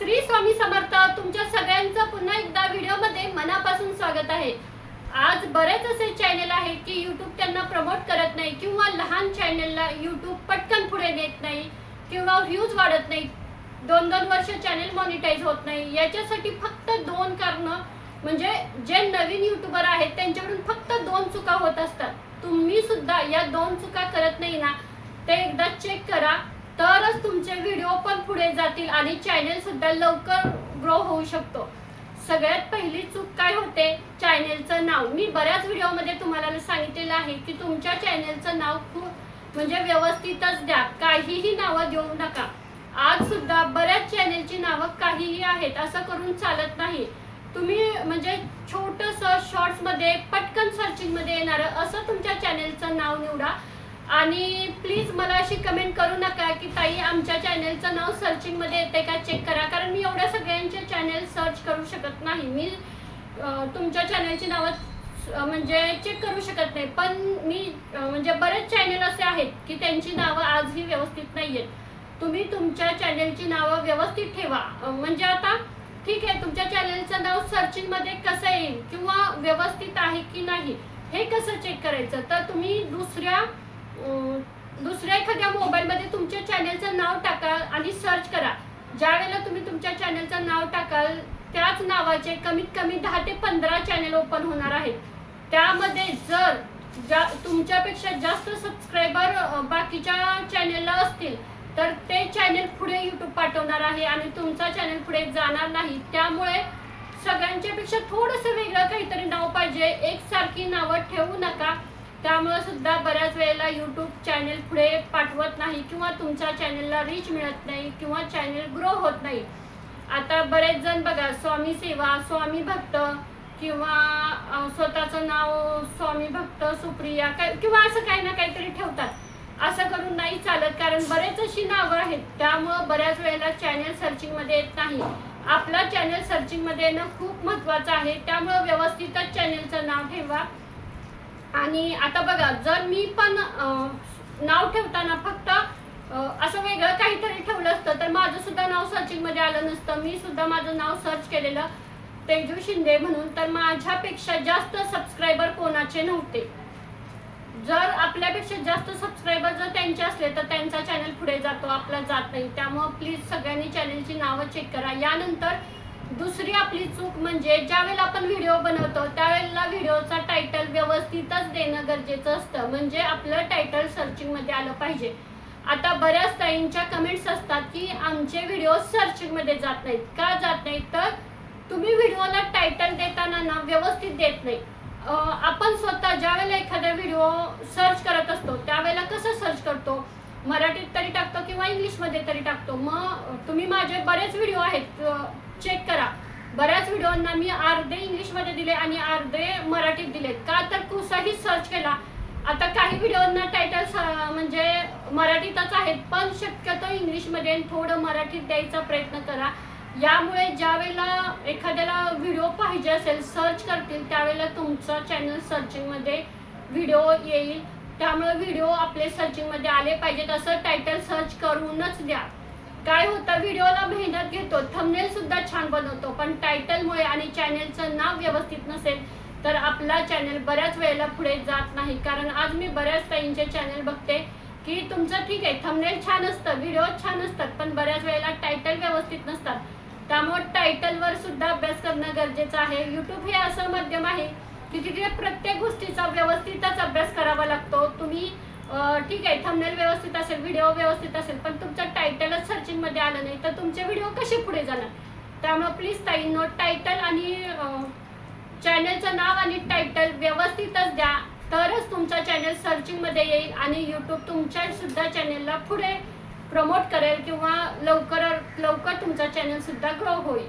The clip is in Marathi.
श्री स्वामी समर्थ तुमच्या सगळ्यांचं पुन्हा एकदा व्हिडिओमध्ये मनापासून स्वागत आहे. आज बरेच असे चॅनल आहेत की यूट्यूब त्यांना प्रमोट करत नाही किंवा लहान चॅनलला यूट्यूब पटकन पुढे देत नाही किंवा व्ह्यूज वाढत नाही. दोन दोन वर्ष चॅनल मॉनिटाईज होत नाही. याच्यासाठी फक्त दोन कारणं म्हणजे जे नवीन युट्यूबर आहेत त्यांच्याकडून फक्त दोन चुका होत असतात. तुम्ही सुद्धा या दोन चुका करत नाही ना ते एकदा चेक करा. तरच तुमचे व्हिडिओ पण पुढे जातील आणि चॅनेल सुद्धा लवकर ग्रो होऊ शकतो. सगळ्यात पहिली चूक काय होते? चॅनेलचं नाव. मी बऱ्याच व्हिडिओमध्ये तुम्हाला सांगितलेलं आहे की तुमच्या चॅनेलचं नाव खूप म्हणजे व्यवस्थितच द्या. काहीही नावं देऊ नका. आज सुद्धा बऱ्याच चॅनेलची नावं काहीही आहेत असं करून चालत नाही. तुम्ही म्हणजे छोटस शॉर्ट्समध्ये पटकन सर्चिंगमध्ये येणारं असं तुमच्या चॅनेलचं नाव निवडा. आणि प्लीज मला अशी कमेंट करू नका की ताई आमच्या चॅनेलचं नाव सर्चिंगमध्ये येते का? चेक करा. कारण मी एवढ्या सगळ्यांचे चॅनेल सर्च करू शकत नाही. मी तुमच्या चॅनेलची नावं म्हणजे चेक करू शकत नाही. पण मी म्हणजे बरेच चॅनेल असे आहेत की त्यांची नावं आजही व्यवस्थित नाही आहेत तुम्ही तुमच्या चॅनेलची नावं व्यवस्थित ठेवा. म्हणजे आता ठीक आहे तुमच्या चॅनेलचं नाव सर्चिंगमध्ये कसं येईल किंवा व्यवस्थित आहे की नाही हे कसं चेक करायचं? तर तुम्ही दुसऱ्या दुसऱ्या एखाद्या मोबाईलमध्ये तुमच्या चॅनलचं नाव टाका आणि सर्च करा. ज्या वेळेला तुम्ही तुमच्या चॅनलचं नाव टाकाल त्याच नावाचे कमीत कमी दहा ते पंधरा चॅनल ओपन होणार आहेत. त्यामध्ये जर ज्या तुमच्यापेक्षा जास्त सबस्क्रायबर बाकीच्या चॅनेलला असतील तर ते चॅनेल पुढे यूट्यूब पाठवणार आहे आणि तुमचा चॅनेल पुढे जाणार नाही. त्यामुळे सगळ्यांच्यापेक्षा थोडंसं वेगळं काहीतरी नाव पाहिजे. एकसारखी नावं ठेवू नका. त्यामुळे सुद्धा बऱ्याच वेळेला यूट्यूब चॅनेल पुढे पाठवत नाही किंवा तुमच्या चॅनेलला रीच मिळत नाही किंवा चॅनेल ग्रो होत नाही. आता बरेच जण बघा स्वामी सेवा स्वामी भक्त किंवा स्वतःचं नाव स्वामी भक्त सुप्रिया काय किंवा असं काही ना काहीतरी ठेवतात. असं करून नाही चालत कारण बरेच अशी नावं आहेत. त्यामुळं बऱ्याच वेळेला चॅनेल सर्चिंगमध्ये येत नाही. आपला चॅनल सर्चिंगमध्ये येणं खूप महत्त्वाचं आहे. त्यामुळं व्यवस्थितच चॅनेलचं नाव ठेवा. आणि आता बघा जर मी पण नाव ठेवताना फक्त असं वेगळं काहीतरी ठेवलं असतं तर माझं सुद्धा नाव सर्चिंगमध्ये आलं नसतं. मी सुद्धा माझं नाव सर्च केलेलं तेजू शिंदे म्हणून तर माझ्यापेक्षा जास्त सबस्क्रायबर कोणाचे नव्हते. जर आपल्यापेक्षा जास्त सबस्क्रायबर जर त्यांचे असले तर त्यांचा चॅनल पुढे जातो आपला जात नाही. त्यामुळं प्लीज सगळ्यांनी चॅनलची नावं चेक करा. यानंतर दुसरी आपली चूक म्हणजे ज्यावेळेला आपण व्हिडिओ बनवतो त्यावेळेला व्यवस्थितच देणं गरजेचं असतं. म्हणजे आपलं टायटल सर्चिंगमध्ये आलं पाहिजे. आता बऱ्याच ताईंच्या कमेंट्स असतात की आमचे व्हिडिओ सर्चिंगमध्ये जात नाहीत. का जात नाहीत? तर तुम्ही व्हिडिओला टायटल देताना ना व्यवस्थित देत नाही. आपण स्वतः ज्या वेळेला एखादा व्हिडिओ सर्च करत असतो त्यावेळेला कसं सर्च करतो? मराठीत तरी टाकतो किंवा इंग्लिशमध्ये तरी टाकतो. मग तुम्ही माझे बरेच व्हिडिओ आहेत बऱ्याच व्हिडिओंना मी अर्धे इंग्लिशमध्ये दिले आणि अर्धे मराठीत दिले का तर कुसाही सर्च केला. आता काही व्हिडिओंना टायटल म्हणजे मराठीतच आहेत पण शक्यतो इंग्लिशमध्ये आणि थोडं मराठीत द्यायचा प्रयत्न करा. यामुळे ज्या वेळेला एखाद्याला व्हिडिओ पाहिजे असेल सर्च करतील त्यावेळेला तुमचं चॅनल सर्चिंगमध्ये व्हिडिओ येईल. त्यामुळे व्हिडिओ आपले सर्चिंगमध्ये आले पाहिजेत असं टायटल सर्च करूनच द्या. काय होतं व्हिडिओला मेहनत घेतो थंबनेल सुद्धा छान बनवतो पण टायटलमुळे आणि चॅनेलचं नाव व्यवस्थित नसेल तर आपला चॅनल बऱ्याच वेळेला पुढे जात नाही. कारण आज मी बऱ्याच ताईंचे चॅनल बघते की तुमचं ठीक आहे थंबनेल छान असतं व्हिडिओ छान असतात पण बऱ्याच वेळेला टायटल व्यवस्थित नसतात. त्यामुळे टायटलवर सुद्धा अभ्यास करणं गरजेचं आहे. यूट्यूब हे असं माध्यम आहे की तिथे प्रत्येक गोष्टीचा व्यवस्थितच अभ्यास करावा लागतो. तुम्ही ठीक आहे थंबनेल व्यवस्थित असेल व्हिडिओ व्यवस्थित असेल पण तुमचं टायटलच सर्चिंगमध्ये आलं नाही तर तुमचे व्हिडिओ कसे पुढे जाणार? त्यामुळे प्लीज ताई नोट टायटल आणि चॅनलचं नाव आणि टायटल व्यवस्थितच द्या तरच तुमचा चॅनल सर्चिंगमध्ये येईल आणि यूट्यूब तुमच्यासुद्धा चॅनेलला चॅनलला पुढे प्रमोट करेल किंवा लवकर लवकर तुमचा चॅनेलसुद्धा ग्रो होईल.